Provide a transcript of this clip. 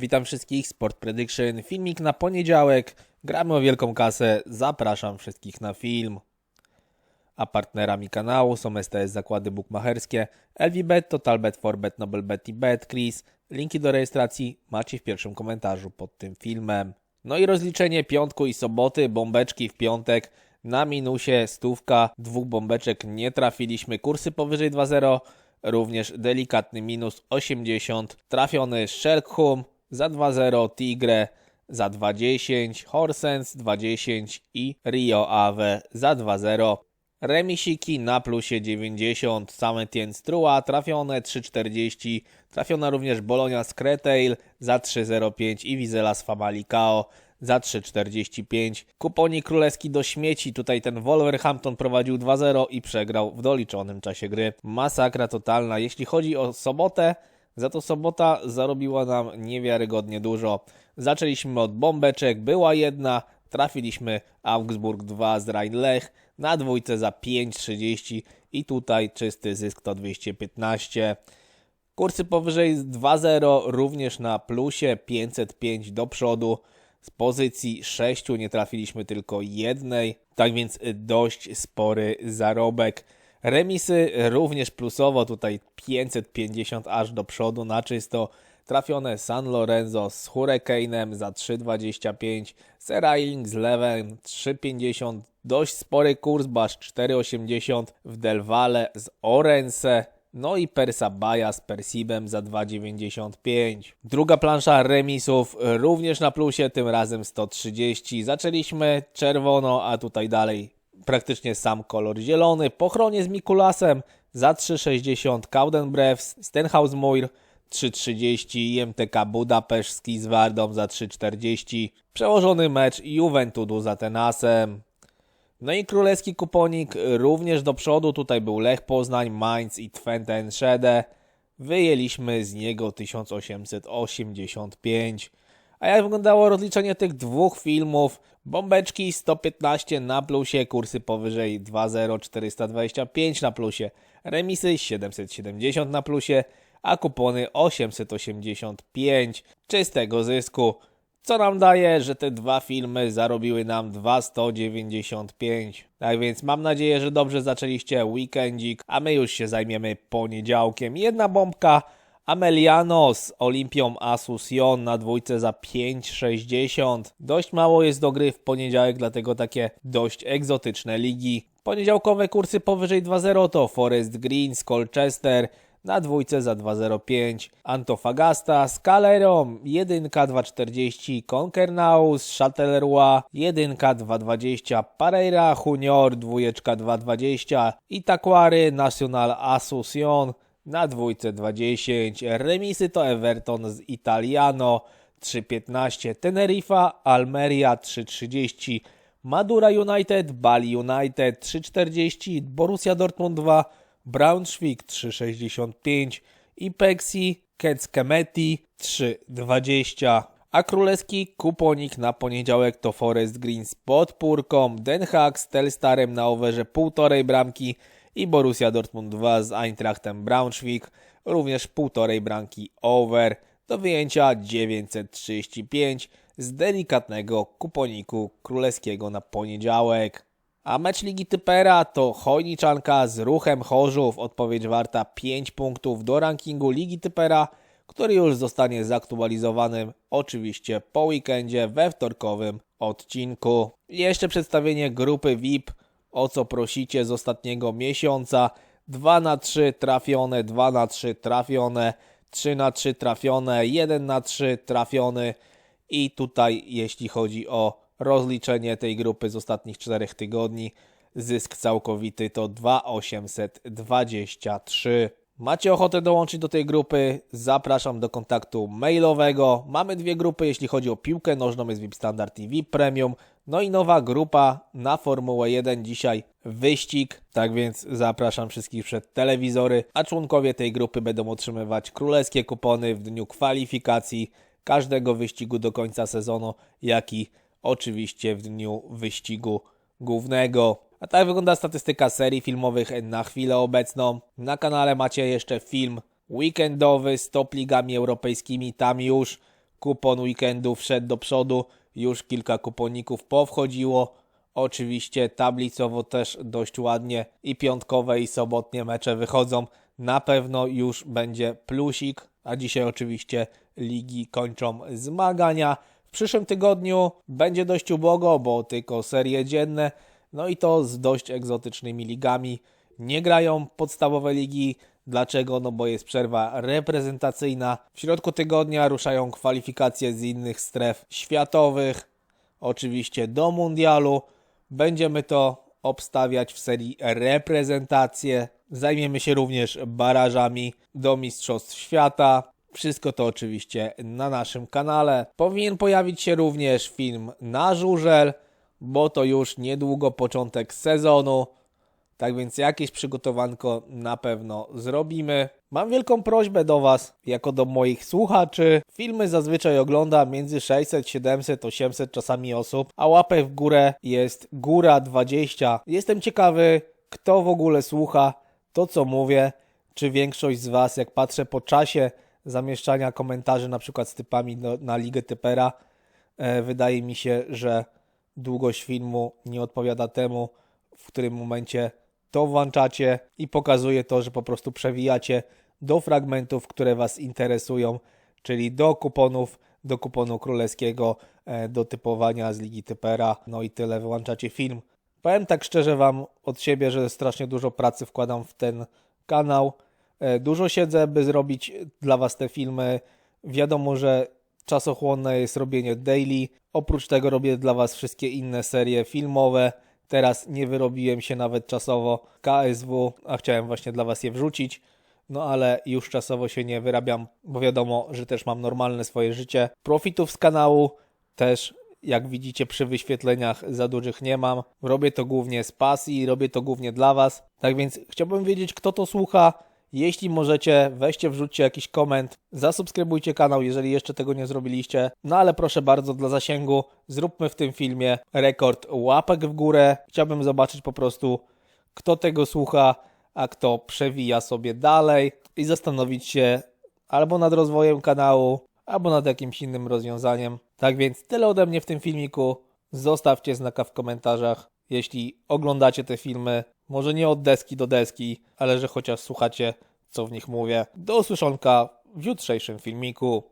Witam wszystkich, Sport Prediction, filmik na poniedziałek, gramy o wielką kasę, zapraszam wszystkich na film. A partnerami kanału są STS Zakłady Bukmacherskie, LVBet, TotalBet, Forbet, NobleBet i BetCris. Linki do rejestracji macie w pierwszym komentarzu pod tym filmem. No i rozliczenie piątku i soboty, bombeczki w piątek, na minusie stówka, dwóch bombeczek nie trafiliśmy, kursy powyżej 2.0, również delikatny minus 80, trafiony Sherkhum za 2.0, Tigre za 2.10, Horsens 2.10 i Rio Ave za 2.0. Remisiki na plusie 90, same Strua trafione 3,40, trafiona również Bolonia z Kretail za 3,05 i Wizela z Famalicao za 3,45. Kuponik królewski do śmieci, tutaj ten Wolverhampton prowadził 2-0 i przegrał w doliczonym czasie gry. Masakra totalna. Jeśli chodzi o sobotę, za to sobota zarobiła nam niewiarygodnie dużo. Zaczęliśmy od bombeczek, była jedna, trafiliśmy Augsburg 2 z Rhein-Lech na dwójce za 5,30 i tutaj czysty zysk to 215. Kursy powyżej 2.0 również na plusie 505 do przodu. Z pozycji 6 nie trafiliśmy tylko jednej, tak więc dość spory zarobek. Remisy również plusowo, tutaj 550 aż do przodu na czysto. Trafione San Lorenzo z Hurricane'em za 3,25, Serailing z Lewem 3,50, dość spory kurs, bo aż 4,80 w Del Valle z Orense, no i Persa Baja z Persibem za 2,95. Druga plansza remisów również na plusie, tym razem 130. Zaczęliśmy czerwono, a tutaj dalej praktycznie sam kolor zielony. Pochronie z Mikulasem za 3,60. Kaudenbrew, Stenhausmuir 3,30. IMTK Budapeszski z Wardą za 3,40. Przełożony mecz Juventudu za Tenasem. No i królewski kuponik również do przodu. Tutaj był Lech Poznań, Mainz i Twente Enschede. Wyjęliśmy z niego 1885. A jak wyglądało rozliczenie tych dwóch filmów? Bombeczki 115 na plusie, kursy powyżej 2,0 425 na plusie, remisy 770 na plusie, a kupony 885 czystego zysku. Co nam daje, że te dwa filmy zarobiły nam 2,195. Tak więc mam nadzieję, że dobrze zaczęliście weekendzik, a my już się zajmiemy poniedziałkiem. Jedna bombka Ameliano z Olimpią Asuncion na dwójce za 5,60. Dość mało jest do gry w poniedziałek, dlatego takie dość egzotyczne ligi. Poniedziałkowe kursy powyżej 2,0 to Forest Green z Colchester na dwójce za 2,05. Antofagasta z Calerą 1 2,40. Conquernau z Châtellerault 1 2,20. Pareira Junior 2 2,20. Itaquary Nacional Asuncion na dwójce 2,10. Remisy to Everton z Italiano 3,15. Tenerife Almeria 3,30. Madura United, Bali United 3,40. Borussia Dortmund 2. Braunschweig 3,65 i Pexi Kecskemeti 3,20. A królewski kuponik na poniedziałek to Forest Green z podpórką, Den Haag z Telstarem na overze półtorej bramki i Borussia Dortmund 2 z Eintrachtem Braunschweig również półtorej bramki over do wyjęcia 935 z delikatnego kuponiku królewskiego na poniedziałek. A mecz Ligi Typera to Chojniczanka z ruchem Chorzów. Odpowiedź warta 5 punktów do rankingu Ligi Typera, który już zostanie zaktualizowanym oczywiście po weekendzie we wtorkowym odcinku. Jeszcze przedstawienie grupy VIP, o co prosicie z ostatniego miesiąca. 2 na 3 trafione, 2 na 3 trafione, 3 na 3 trafione, 1 na 3 trafiony. I tutaj jeśli chodzi o rozliczenie tej grupy z ostatnich 4 tygodni. Zysk całkowity to 2823. Macie ochotę dołączyć do tej grupy? Zapraszam do kontaktu mailowego. Mamy dwie grupy, jeśli chodzi o piłkę nożną, jest VIP Standard i VIP Premium. No i nowa grupa na Formułę 1 dzisiaj wyścig, tak więc zapraszam wszystkich przed telewizory, a członkowie tej grupy będą otrzymywać królewskie kupony w dniu kwalifikacji każdego wyścigu do końca sezonu, jak i oczywiście w dniu wyścigu głównego. A tak wygląda statystyka serii filmowych na chwilę obecną. Na kanale macie jeszcze film weekendowy z top ligami europejskimi. Tam już kupon weekendu wszedł do przodu, już kilka kuponików powchodziło. Oczywiście tablicowo też dość ładnie i piątkowe i sobotnie mecze wychodzą. Na pewno już będzie plusik, a dzisiaj oczywiście ligi kończą zmagania. W przyszłym tygodniu będzie dość ubogo, bo tylko serie dzienne, no i to z dość egzotycznymi ligami. Nie grają podstawowe ligi. Dlaczego? No bo jest przerwa reprezentacyjna. W środku tygodnia ruszają kwalifikacje z innych stref światowych. Oczywiście do mundialu. Będziemy to obstawiać w serii reprezentacje. Zajmiemy się również barażami do Mistrzostw Świata. Wszystko to oczywiście na naszym kanale. Powinien pojawić się również film na żużel, bo to już niedługo początek sezonu. Tak więc jakieś przygotowanko na pewno zrobimy. Mam wielką prośbę do Was, jako do moich słuchaczy. Filmy zazwyczaj ogląda między 600, 700, 800 czasami osób, a łapę w górę jest góra 20. Jestem ciekawy, kto w ogóle słucha to, co mówię. Czy większość z Was, jak patrzę po czasie zamieszczania komentarzy, na przykład z typami do, na Ligę Typera, e, wydaje mi się, że długość filmu nie odpowiada temu, w którym momencie to włączacie i pokazuje to, że po prostu przewijacie do fragmentów, które Was interesują, czyli do kuponów, do kuponu królewskiego, e, do typowania z Ligi Typera, no i tyle, wyłączacie film. Powiem tak szczerze Wam od siebie, że strasznie dużo pracy wkładam w ten kanał. E, Dużo siedzę, by zrobić dla Was te filmy. Wiadomo, że czasochłonne jest robienie daily. Oprócz tego robię dla Was wszystkie inne serie filmowe. Teraz nie wyrobiłem się nawet czasowo KSW, a chciałem właśnie dla Was je wrzucić. No ale już czasowo się nie wyrabiam, bo wiadomo, że też mam normalne swoje życie. Profitów z kanału też, jak widzicie przy wyświetleniach, za dużych nie mam. Robię to głównie z pasji, robię to głównie dla Was. Tak więc chciałbym wiedzieć, kto to słucha. Jeśli możecie, weźcie, wrzućcie jakiś koment, zasubskrybujcie kanał, jeżeli jeszcze tego nie zrobiliście. No ale proszę bardzo, dla zasięgu zróbmy w tym filmie rekord łapek w górę. Chciałbym zobaczyć po prostu, kto tego słucha, a kto przewija sobie dalej i zastanowić się albo nad rozwojem kanału, albo nad jakimś innym rozwiązaniem. Tak więc tyle ode mnie w tym filmiku. Zostawcie znaka w komentarzach, jeśli oglądacie te filmy. Może nie od deski do deski, ale że chociaż słuchacie, co w nich mówię. Do usłyszonka w jutrzejszym filmiku.